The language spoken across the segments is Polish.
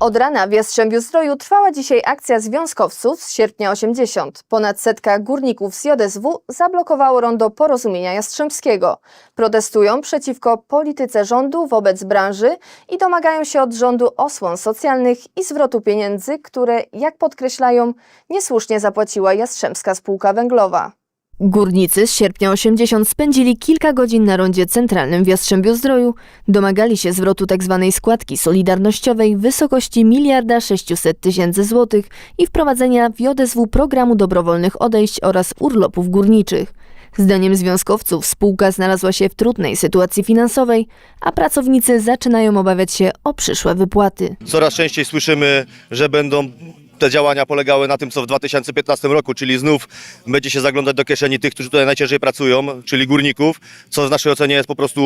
Od rana w Jastrzębiu Zdroju trwała dzisiaj akcja związkowców z sierpnia 80. Ponad setka górników z JSW zablokowało rondo porozumienia jastrzębskiego. Protestują przeciwko polityce rządu wobec branży i domagają się od rządu osłon socjalnych i zwrotu pieniędzy, które, jak podkreślają, niesłusznie zapłaciła Jastrzębska Spółka Węglowa. Górnicy z sierpnia 80 spędzili kilka godzin na rondzie centralnym w Jastrzębiu Zdroju. Domagali się zwrotu tzw. składki solidarnościowej w wysokości miliarda 600 tysięcy złotych i wprowadzenia w JSW programu dobrowolnych odejść oraz urlopów górniczych. Zdaniem związkowców spółka znalazła się w trudnej sytuacji finansowej, a pracownicy zaczynają obawiać się o przyszłe wypłaty. Coraz częściej słyszymy, że będą te działania polegały na tym, co w 2015 roku, czyli znów będzie się zaglądać do kieszeni tych, którzy tutaj najciężej pracują, czyli górników, co w naszej ocenie jest po prostu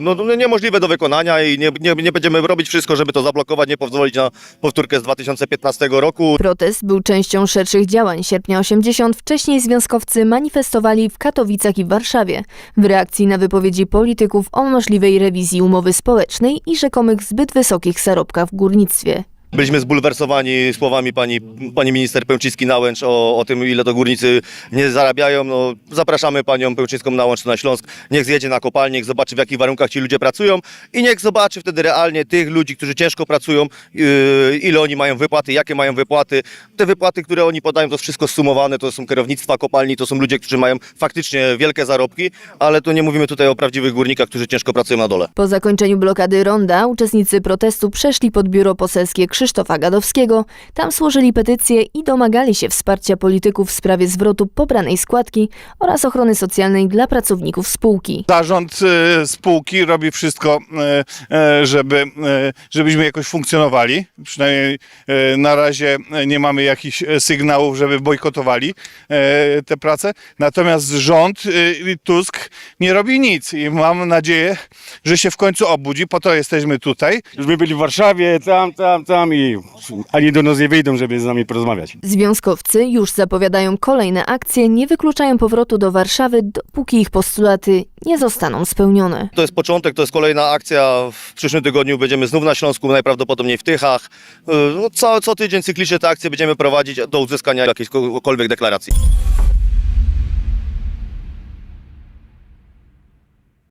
no, no, niemożliwe do wykonania i nie, nie, nie będziemy robić wszystko, żeby to zablokować, nie pozwolić na powtórkę z 2015 roku. Protest był częścią szerszych działań sierpnia 80. Wcześniej związkowcy manifestowali w Katowicach i w Warszawie w reakcji na wypowiedzi polityków o możliwej rewizji umowy społecznej i rzekomych zbyt wysokich zarobkach w górnictwie. Byliśmy zbulwersowani słowami pani, pani minister Pełczyński-Nałęcz o, o tym, ile to górnicy nie zarabiają. No, zapraszamy panią Pełczyńską-Nałęcz na Śląsk. Niech zjedzie na kopalnię, niech zobaczy w jakich warunkach ci ludzie pracują i niech zobaczy wtedy realnie tych ludzi, którzy ciężko pracują, yy, ile oni mają wypłaty, jakie mają wypłaty. Te wypłaty, które oni podają, to wszystko sumowane, to są kierownictwa kopalni, to są ludzie, którzy mają faktycznie wielkie zarobki, ale tu nie mówimy tutaj o prawdziwych górnikach, którzy ciężko pracują na dole. Po zakończeniu blokady ronda uczestnicy protestu przeszli pod biuro poselskie Krzysztofa Gadowskiego. Tam złożyli petycję i domagali się wsparcia polityków w sprawie zwrotu pobranej składki oraz ochrony socjalnej dla pracowników spółki. Zarząd e, spółki robi wszystko, e, e, żeby, żebyśmy jakoś funkcjonowali. Przynajmniej na razie nie mamy jakichś e, sygnałów, żeby bojkotowali e, te prace. Natomiast rząd i Tusk nie robi nic i mam nadzieję, że się w końcu obudzi. Po to jesteśmy tutaj. Już my byli w Warszawie, tam, tam, tam i ani do nas nie wyjdą, żeby z nami porozmawiać. Związkowcy już zapowiadają kolejne akcje, nie wykluczają powrotu do Warszawy, dopóki ich postulaty nie zostaną spełnione. To jest początek, to jest kolejna akcja. W przyszłym tygodniu będziemy znów na Śląsku, najprawdopodobniej w Tychach. Yy, No, co, co tydzień cyklicznie te akcje będziemy prowadzić do uzyskania jakiejkolwiek deklaracji.